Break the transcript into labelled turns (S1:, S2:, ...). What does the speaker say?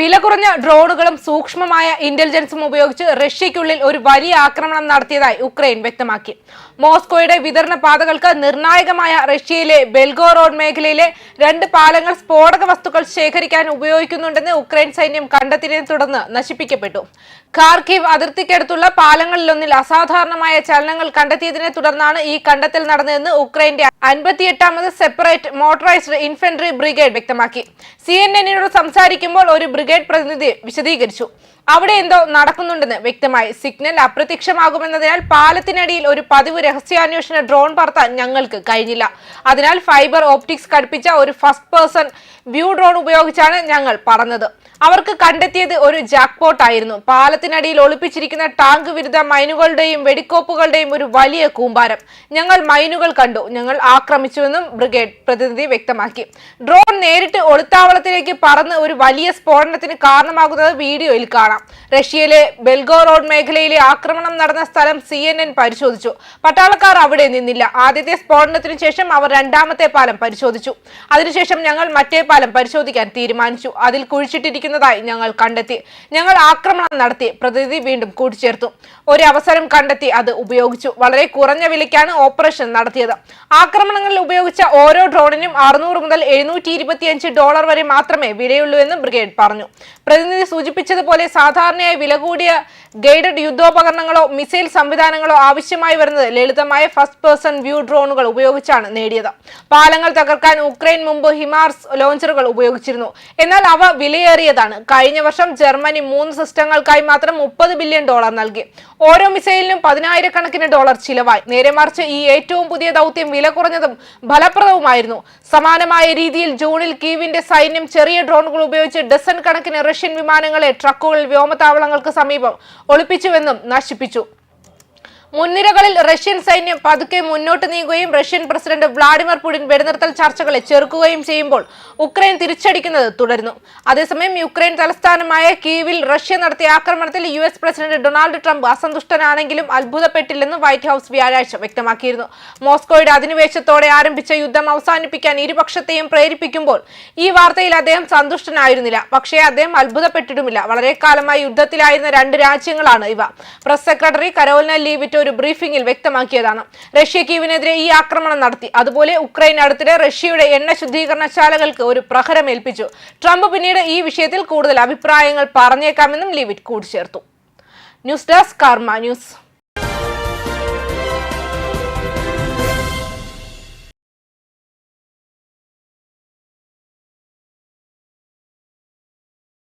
S1: വില കുറഞ്ഞ ഡ്രോണുകളും സൂക്ഷ്മമായ ഇന്റലിജൻസും ഉപയോഗിച്ച് റഷ്യയ്ക്കുള്ളിൽ ഒരു വലിയ ആക്രമണം നടത്തിയതായി ഉക്രൈൻ വ്യക്തമാക്കി. മോസ്കോയുടെ വിതരണ പാതകൾക്ക് നിർണായകമായ റഷ്യയിലെ ബെൽഗോറോഡ് മേഖലയിലെ രണ്ട് പാലങ്ങൾ സ്ഫോടക വസ്തുക്കൾ ശേഖരിക്കാൻ ഉപയോഗിക്കുന്നുണ്ടെന്ന് ഉക്രൈൻ സൈന്യം കണ്ടെത്തിയതിനെ തുടർന്ന് നശിപ്പിക്കപ്പെട്ടു. ഖാർക്കീവ് അതിർത്തിക്കടുത്തുള്ള പാലങ്ങളിലൊന്നിൽ അസാധാരണമായ ചലനങ്ങൾ കണ്ടെത്തിയതിനെ തുടർന്നാണ് ഈ കണ്ടെത്തൽ നടന്നതെന്ന് ഉക്രൈന്റെ അൻപത്തിയെട്ടാമത് സെപ്പറേറ്റ് മോട്ടറൈസ്ഡ് ഇൻഫൻട്രി ബ്രിഗേഡ് വ്യക്തമാക്കി. സി എൻ എന്നിനോട് സംസാരിക്കുമ്പോൾ ഒരു ബ്രിഗേഡ് പ്രതിനിധി വിശദീകരിച്ചു. അവിടെ എന്തോ നടക്കുന്നുണ്ടെന്ന് വ്യക്തമായി. സിഗ്നൽ അപ്രത്യക്ഷമാകുമെന്നതിനാൽ പാലത്തിനടിയിൽ ഒരു പതിവ് രഹസ്യാന്വേഷണ ഡ്രോൺ പറത്താൻ ഞങ്ങൾക്ക് കഴിഞ്ഞില്ല. അതിനാൽ ഫൈബർ ഓപ്റ്റിക്സ് ഘടിപ്പിച്ച ഒരു ഫസ്റ്റ് പേഴ്സൺ വ്യൂ ഡ്രോൺ ഉപയോഗിച്ചാണ് ഞങ്ങൾ പറഞ്ഞത് അവർക്ക് കണ്ടെത്തിയത് ഒരു ജാക്ക്പോട്ട് ആയിരുന്നു. പാലത്തിനടിയിൽ ഒളിപ്പിച്ചിരിക്കുന്ന ടാങ്ക് വിരുദ്ധ മൈനുകളുടെയും വെടിക്കോപ്പുകളുടെയും ഒരു വലിയ കൂമ്പാരം. ഞങ്ങൾ മൈനുകൾ കണ്ടു. ഞങ്ങൾ ആക്രമിച്ചുവെന്നും ബ്രിഗേഡ് പ്രതിനിധി വ്യക്തമാക്കി. ഡ്രോൺ നേരിട്ട് ഒളിത്താവളത്തിലേക്ക് പറന്ന് ഒരു വലിയ സ്ഫോടനത്തിന് കാരണമാകുന്നത് വീഡിയോയിൽ കാണാം. റഷ്യയിലെ ബെൽഗോറോഡ് മേഖലയിലെ ആക്രമണം നടന്ന സ്ഥലം സി എൻ എൻ പരിശോധിച്ചു. പട്ടാളക്കാർ അവിടെ നിന്നില്ല. ആദ്യത്തെ സ്ഫോടനത്തിനു ശേഷം അവർ രണ്ടാമത്തെ പാലം പരിശോധിച്ചു. അതിനുശേഷം ഞങ്ങൾ മറ്റേ പാലം പരിശോധിക്കാൻ തീരുമാനിച്ചു. അതിൽ കുഴിച്ചിട്ടിരിക്കുന്നതായി ഞങ്ങൾ കണ്ടെത്തി. ഞങ്ങൾ ആക്രമണം നടത്തി. പ്രതിനിധി വീണ്ടും കൂട്ടിച്ചേർത്തു. ഒരു അവസരം കണ്ടെത്തി അത് ഉപയോഗിച്ചു. വളരെ കുറഞ്ഞ വിലയ്ക്കാണ് ഓപ്പറേഷൻ നടത്തിയത്. ആക്രമണങ്ങളിൽ ഉപയോഗിച്ച ഓരോ ഡ്രോണിനും അറുന്നൂറ് മുതൽ എഴുന്നൂറ്റി ഡോളർ വരെ മാത്രമേ വിലയുള്ളൂ എന്ന് ബ്രിഗേഡ് പറഞ്ഞു. പ്രതിനിധി സൂചിപ്പിച്ചതുപോലെ സാധാരണയായി വില കൂടിയ ഗൈഡഡ് യുദ്ധോപകരണങ്ങളോ മിസൈൽ സംവിധാനങ്ങളോ ആവശ്യമായി വരുന്നത് ലളിതമായ ഫസ്റ്റ് പേഴ്സൺ വ്യൂ ഡ്രോണുകൾ ഉപയോഗിച്ചാണ് നേടിയത്. പാലങ്ങൾ തകർക്കാൻ ഉക്രൈൻ മുമ്പ് ഹിമാർസ് ലോഞ്ചറുകൾ ഉപയോഗിച്ചിരുന്നു. എന്നാൽ അവ വിലയേറിയതാണ്. കഴിഞ്ഞ വർഷം ജർമ്മനി മൂന്ന് സിസ്റ്റങ്ങൾക്കായി മാത്രം മുപ്പത് ബില്യൺ ഡോളർ നൽകി. ഓരോ മിസൈലിനും പതിനായിരക്കണക്കിന് ഡോളർ ചിലവായി. നേരെ മറിച്ച് ഈ ഏറ്റവും പുതിയ ദൗത്യം വില കുറഞ്ഞതും ഫലപ്രദവുമായിരുന്നു. സമാനമായ രീതിയിൽ ജൂണിൽ കീവിന്റെ സൈന്യം ചെറിയ ഡ്രോണുകൾ ഉപയോഗിച്ച് ഡസൺ കണക്കിന് റഷ്യൻ വിമാനങ്ങളെ ട്രക്കുകളിൽ വ്യോമതാവളങ്ങൾക്ക് സമീപം ഒളിപ്പിച്ചുവെന്നും നശിപ്പിച്ചു. മുൻനിരകളിൽ റഷ്യൻ സൈന്യം പതുക്കെ മുന്നോട്ട് നീങ്ങുകയും റഷ്യൻ പ്രസിഡന്റ് വ്ളാഡിമിർ പുടിൻ വെടിനിർത്തൽ ചർച്ചകളെ ചെറുക്കുകയും ചെയ്യുമ്പോൾ ഉക്രൈൻ തിരിച്ചടിക്കുന്നത് തുടരുന്നു. അതേസമയം യുക്രൈൻ തലസ്ഥാനമായ കീവിൽ റഷ്യ നടത്തിയ ആക്രമണത്തിൽ U S president Donald Trump അസന്തുഷ്ടനാണെങ്കിലും അത്ഭുതപ്പെട്ടില്ലെന്ന് വൈറ്റ് ഹൌസ് വ്യാഴാഴ്ച വ്യക്തമാക്കിയിരുന്നു. മോസ്കോയുടെ അധിനിവേശത്തോടെ ആരംഭിച്ച യുദ്ധം അവസാനിപ്പിക്കാൻ ഇരുപക്ഷത്തെയും പ്രേരിപ്പിക്കുമ്പോൾ ഈ വാർത്തയിൽ അദ്ദേഹം സന്തുഷ്ടനായിരുന്നില്ല. പക്ഷേ അദ്ദേഹം അത്ഭുതപ്പെട്ടിട്ടുമില്ല. വളരെ കാലമായി യുദ്ധത്തിലായിരുന്ന രണ്ട് രാജ്യങ്ങളാണ് ഇവ. പ്രസ് സെക്രട്ടറി കരോലിന ലീവിറ്റ് ഒരു ബ്രീഫിംഗിൽ വ്യക്തമാക്കിയതാണ്. റഷ്യ കീവിനെതിരെ ഈ ആക്രമണം നടത്തി. അതുപോലെ ഉക്രൈൻ അടുത്തിടെ റഷ്യയുടെ എണ്ണ ശുദ്ധീകരണശാലകൾക്ക് ഒരു പ്രഹരമേൽപ്പിച്ചു ട്രംപ് പിന്നീട് ഈ വിഷയത്തിൽ കൂടുതൽ അഭിപ്രായങ്ങൾ പറഞ്ഞേക്കാമെന്നും ലിവിറ്റ് കൂട്ടിച്ചേർത്തു. News desk Karma news.